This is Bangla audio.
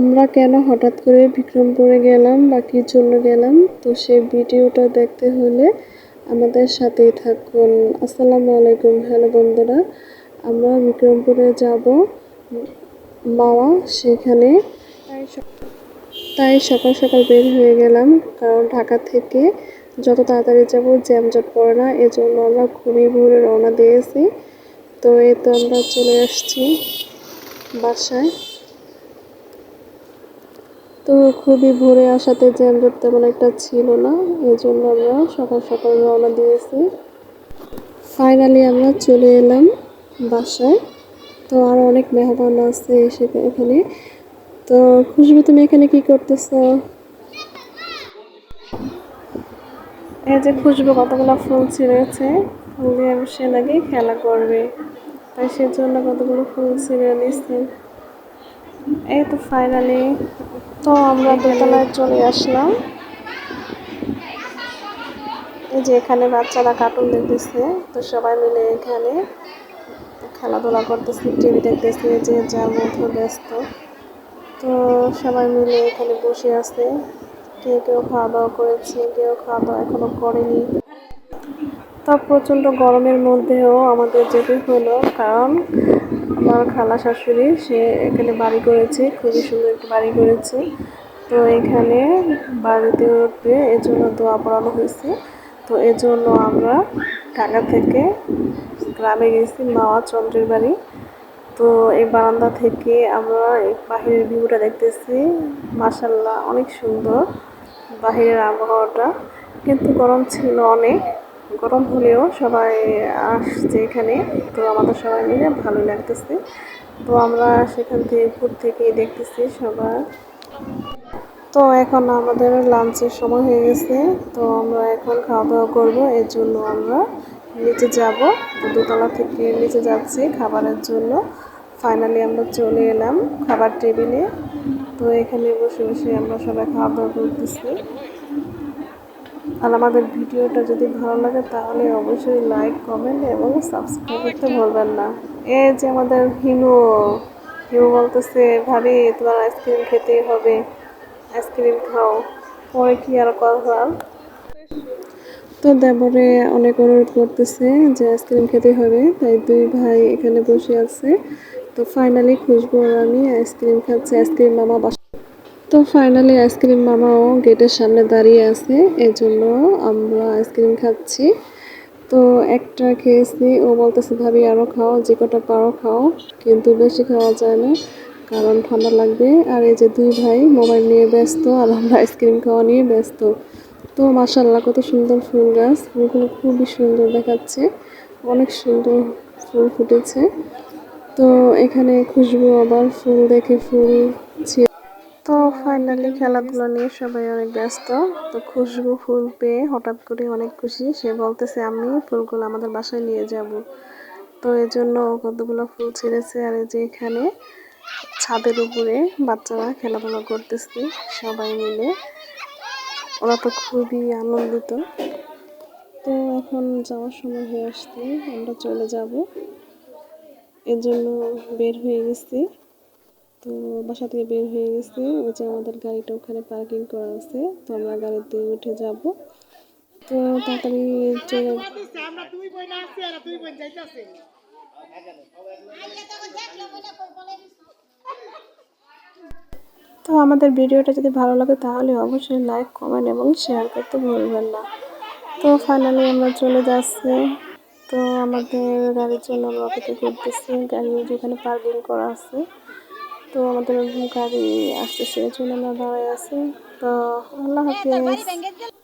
আমরা কেন হঠাৎ করে বিক্রমপুরে গেলাম বা কী জন্য গেলাম? তো সেই ভিডিওটা দেখতে হলে আমাদের সাথেই থাকুন। আসসালামু আলাইকুম, হ্যালো বন্ধুরা। আমরা বিক্রমপুরে যাব। মাওয়া সেখানে তাই সকাল সকাল বের হয়ে গেলাম। কারণ ঢাকা থেকে যত তাড়াতাড়ি যাব, জ্যামজট পড়ে না। এজন্য আমরা খুবই ভোরে রওনা দিয়েছি। তো এই তো আমরা চলে আসছি বাসায়। তো খুবই ভোরে আসাতে জ্যামজট তেমন একটা ছিল না এই জন্য আমরা সকাল সকাল রওনা দিয়েছি। ফাইনালি আমরা চলে এলাম বাসায়। তো আর অনেক মেহমান আছে এসে এখানে। তো খুশবু, তুমি এখানে কি করতেছ? এই যে খুশবু কতগুলো ফুল ছিঁড়েছে সে নাকি খেলা করবে। তাই সেজন্য কতগুলো ফুল ছিঁড়ে নিচ্ছে এই তো ফাইনালি তো আমরা দোতলায় চলে আসলাম। এই যে এখানে বাচ্চারা কার্টুন দেখতেছে, তো সবাই মিলে এখানে খেলাধুলা করতেছে টিভি দেখতেছে, যে যার মধ্যে ব্যস্ত। তো সবাই মিলে এখানে বসে আছে। কেউ কেউ খাওয়া দাওয়া করেছে, কেউ খাওয়া দাওয়া এখনও করেনি। তো প্রচণ্ড গরমের মধ্যেও আমাদের যেতে হলো, কারণ আমার খালা শাশুড়ি, সে এখানে বাড়ি করেছে, খুবই সুন্দর একটি বাড়ি করেছে। তো এখানে বাড়িতে উঠবে এজন্য দোয়া পড়ানো হয়েছে। তো এজন্য আমরা ঢাকা থেকে গ্রামে গেছি, মাওয়া চন্দ্রের বাড়ি। তো এই বারান্দা থেকে আমরা এই বাহিরের ভিউটা দেখতেছি। মাসাল্লাহ অনেক সুন্দর। বাহিরের আবহাওয়াটা। কিন্তু গরম ছিল অনেক। গরম হলেও সবাই আসছে এখানে। তো আমাদের সবাই মিলে ভালো লাগতেছে। তো আমরা সেখান থেকে ঘুর থেকে দেখতেছি সবাই। তো এখন আমাদের লাঞ্চের সময় হয়ে গেছে। তো আমরা এখন খাওয়া দাওয়া করব। এর জন্য আমরা নিচে যাব। দোতলা থেকে নিচে যাচ্ছি খাবারের জন্য। ফাইনালি আমরা চলে এলাম খাবার টেবিলে। তো এখানে বসে বসে আমরা সবাই খাওয়া দাওয়া করতেছি। আর আমাদের ভিডিওটা যদি ভালো লাগে তাহলে অবশ্যই লাইক কমেন্ট এবং সাবস্ক্রাইব করতে ভুলবেন না। এই যে আমাদের হিমু হিমু বলতেছে, ভাবি, তোমার আইসক্রিম খেতেই হবে। আইসক্রিম খাও। পরে কি আর কথা তো দেবরে অনেক অনুরোধ করতেছে যে আইসক্রিম খেতে হবে। তাই দুই ভাই এখানে বসে আছে। তো ফাইনালি খুশবু আমি আইসক্রিম খাচ্ছি। আইসক্রিম মামা বাসা তো ফাইনালি আইসক্রিম মামাও গেটের সামনে দাঁড়িয়ে আছে, এজন্য আমরা আইসক্রিম খাচ্ছি। তো একটা খেয়েছি, ও বলতেছে, ভাবি আরও খাও, যে কটা পারো খাও, কিন্তু বেশি খাওয়া যায় না, কারণ ঠান্ডা লাগবে। আর এই যে দুই ভাই মোবাইল নিয়ে ব্যস্ত, আর আমরা আইসক্রিম খাওয়া নিয়ে ব্যস্ত। তো মাসাল্লাহ কত সুন্দর ফুল গাছ, ফুলগুলো খুবই সুন্দর দেখাচ্ছে, অনেক সুন্দর ফুল ফুটেছে। তো এখানে খুশবু আবার ফুল দেখে ফুল তো ফাইনালি খেলাধুলা নিয়ে সবাই অনেক ব্যস্ত। তো খুশবু ফুল পেয়ে হঠাৎ করে অনেক খুশি। সে বলতেছে, আমি ফুলগুলো আমাদের বাসায় নিয়ে যাব। তো এই জন্য কতগুলো ফুল ছেড়েছে আর এই যে এখানে ছাদের উপরে বাচ্চারা খেলাধুলা করতেছে সবাই মিলে। ওরা তো খুবই আনন্দিত। তো এখন যাওয়ার সময় হয়ে আসতে আমরা চলে যাব। এর জন্য বের হয়ে গেছি। তো বাসা থেকে বের হয়ে গেছে। ওই যে আমাদের গাড়িটা ওখানে পার্কিং করা আছে তো আমরা গাড়িতে উঠে যাব। তো তাড়াতাড়ি চলে তো আমাদের ভিডিওটা যদি ভালো লাগে তাহলে অবশ্যই লাইক কমেন্ট এবং শেয়ার করতে ভুলবেন না। তো ফাইনালি আমরা চলে যাচ্ছি। তো আমাদের গাড়ির জন্য আমরা অপেক্ষা করতেছি গাড়ি যেখানে পার্কিং করা আছে। তো আমাদের গাড়ি আসতেছে এই জন্য আমরা দাঁড়ায় আছি। তো আল্লাহ হাফিজ।